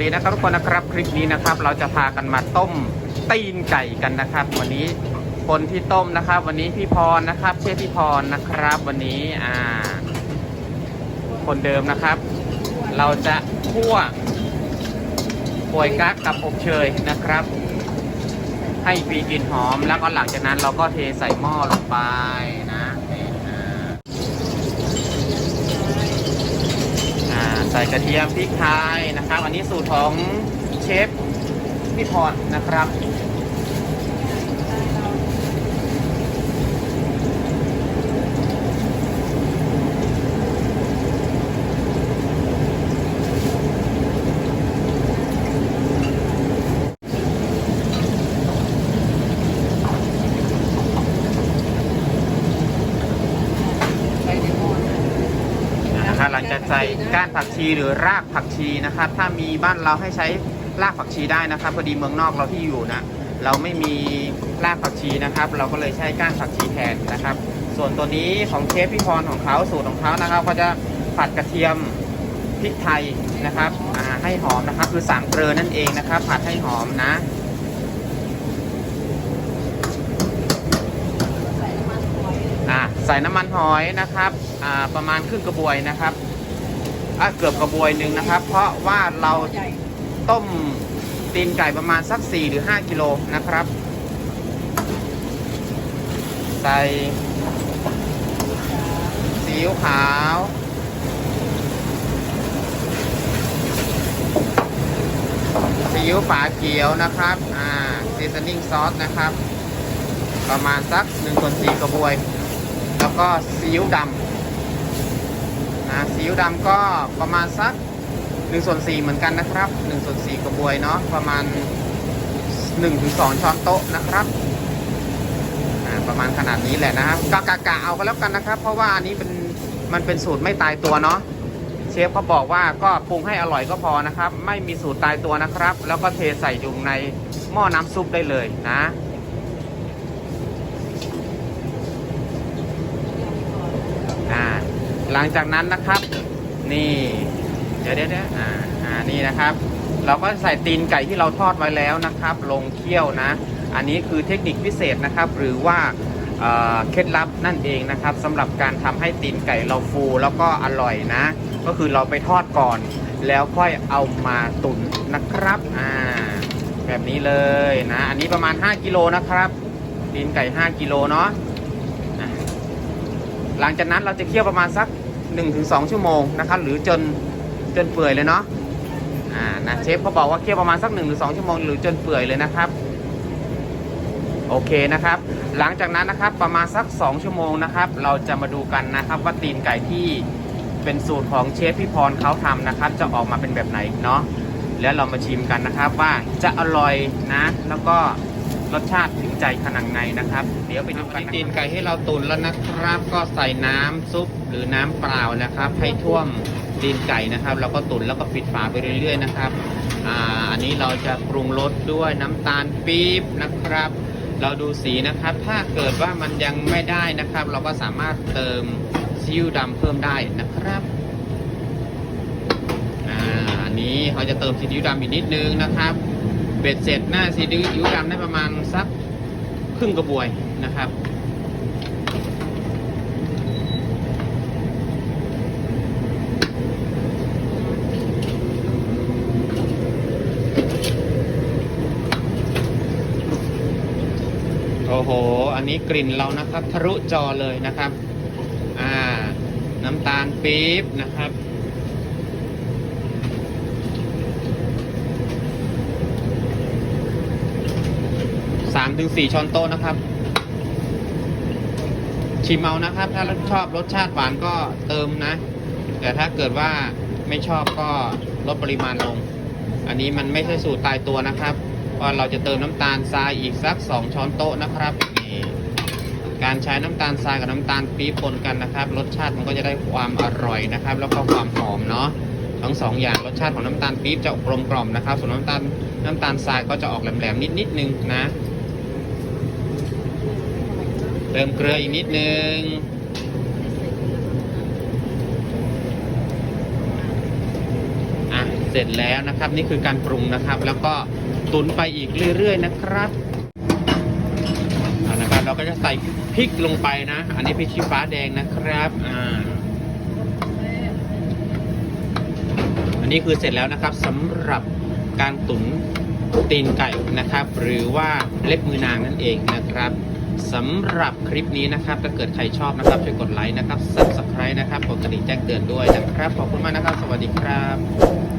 สวัสดีนะครับทุกคนนะครับคลิปนี้นะครับ เราจะพากันมาต้มตีนไก่กันนะครับ วันนี้คนที่ต้มนะครับ วันนี้พี่พรนะครับเชฟพี่พรนะครับ วันนี้อ่า คนเดิมนะครับ เราจะคั่วป่วยกั๊กกับอบเชยนะครับ ให้มีกลิ่นหอมแล้วก็หลังจากนั้นเราก็เทใส่หม้อลงไปนะใส่กระเทียมพริกไทย นะครับ อันนี้สูตรของเชฟพี่พรนะครับ นะครับหลังจาก ใส่ก้านผักชีหรือรากผักชีนะครับ ถ้ามีบ้านเราให้ใช้รากผักชีได้นะครับพอดีเมืองนอกเราที่อยู่นะเราไม่มีรากผักชีนะครับ เราก็เลยใช้ก้านผักชีแทนนะครับ ส่วนตัวนี้ของเชฟพี่พรของเขาสูตรของเขานะครับก็จะผัดกระเทียมพริกไทยนะครับให้หอมนะครับ คือสามเกลือนั่นเองนะครับ ผัดให้หอมนะอ่าใส่น้ำมันหอยนะครับอ่าประมาณครึ่งกระบวยนะครับ อะเกือบกระบวยหนึ่งนะครับ เพราะว่าเราต้มตีนไก่ประมาณสัก 4 หรือ 5 กิโลนะครับ ใส่ซีอิ๊วขาว ซีอิ๊วฝาเขียวนะครับ อ่าซีซันนิ่งซอสนะครับ ประมาณสัก1ส่วน4กระบวย แล้วก็ซีอิ๊วดำ นะซีอิ๊วดำก็ประมาณสัก1ส่วน4เหมือนกันนะครับ1ส่วน4กระบวยเนาะประมาณ1ถึง2ช้อนโต๊ะนะครับประมาณขนาดนี้แหละนะครับกะกะกะเอาก็แล้วกันนะครับ เพราะว่าอันนี้เป็นมันเป็นสูตรไม่ตายตัวเนาะเชฟเขาบอกว่าก็ปรุงให้อร่อยก็พอนะครับ ไม่มีสูตรตายตัวนะครับ แล้วก็เทใส่อยู่ในหม้อน้ำซุปได้เลยนะ อ่า หลังจากนั้นนะครับ นี่ เดี๋ยวเดี๋ยวอ่าอ่านี่นะครับ เราก็ใส่ตีนไก่ที่เราทอดไว้แล้วนะครับ ลงเคี่ยวนะ อันนี้คือเทคนิคพิเศษนะครับ หรือว่าเอ่อเคล็ดลับนั่นเองนะครับสำหรับการทำให้ตีนไก่เราฟูแล้วก็อร่อยนะ ก็คือเราไปทอดก่อน แล้วค่อยเอามาตุ๋นนะครับอ่าแบบนี้เลยนะ อันนี้ประมาณ 5กิโลนะครับตีนไก่ 5กิโลเนาะ หลังจากนั้นเราจะเคี่ยวประมาณสัก 1-2 ชั่วโมงนะครับ หรือจนจนเปื่อยเลยเนาะอ่านะเชฟเขาบอกว่าเคี่ยวประมาณสัก 1-2 ชั่วโมงหรือจนเปื่อยเลยนะครับโอเคนะครับ หลังจากนั้นนะครับประมาณสัก 2 ชั่วโมงนะครับ เราจะมาดูกันนะครับว่าตีนไก่ที่เป็นสูตรของเชฟพี่พรเขาทำนะครับ จะออกมาเป็นแบบไหนเนาะแล้วเรามาชิมกันนะครับว่าจะอร่อยนะ แล้วก็ รสชาติถึงใจขนาดไหนนะครับ เดี๋ยวไปดูกันตีนไก่ให้เราตุนแล้วนะครับ ก็ใส่น้ำซุปหรือน้ำเปล่านะครับ ให้ท่วมตีนไก่นะครับแล้วก็ตุนแล้วก็ปิดฝาไปเรื่อย ๆ นะครับอ่าอันนี้เราจะปรุงรสด้วยน้ำตาลปี๊บนะครับ เราดูสีนะครับ ถ้าเกิดว่ามันยังไม่ได้นะครับ เราก็สามารถเติมซีอิ๊วดำเพิ่มได้นะครับอ่าอันนี้เขาจะเติมซีอิ๊วดำอีกนิดนึงนะครับ เบ็ดเสร็จหน้าซีอิ๊วดำได้ประมาณสักครึ่งกระบวยนะครับ โอ้โห อันนี้กลิ่นเรานะครับ ทะลุจอเลยนะครับ อ่า น้ำตาลปี๊บนะครับ สามถึงสี่ช้อนโต๊ะนะครับ ชิมเอานะครับ ถ้าชอบรสชาติหวานก็เติมนะ แต่ถ้าเกิดว่าไม่ชอบก็ลดปริมาณลง อันนี้มันไม่ใช่สูตรตายตัวนะครับเพราะเราจะเติมน้ำตาลทรายอีกสัก2ช้อนโต๊ะนะครับการใช้น้ำตาลทรายกับน้ำตาลปี๊บปนกันนะครับ รสชาติมันก็จะได้ความอร่อยนะครับ แล้วก็ความหอมเนาะทั้งสองอย่างรสชาติของน้ำตาลปี๊บจะกลมกล่อมนะครับ ส่วนน้ำตาลน้ำตาลทรายก็จะออกแหลมๆนิดๆนึงนะ เติมเกลืออีกนิดนึง อะ เสร็จแล้วนะครับ นี่คือการปรุงนะครับ แล้วก็ตุนไปอีกเรื่อย ๆ นะครับเอานะครับเราก็จะใส่พริกลงไปนะ อันนี้พริกชี้ฟ้าแดงนะครับ อ่า อันนี้คือเสร็จแล้วนะครับสำหรับการตุนตีนไก่นะครับ หรือว่าเล็บมือนางนั่นเองนะครับ สำหรับคลิปนี้นะครับถ้าเกิดใครชอบนะครับช่วยกดไลค์นะครับ subscribe นะครับกดกระดิ่งแจ้งเตือนด้วยนะครับ ขอบคุณมากนะครับ สวัสดีครับ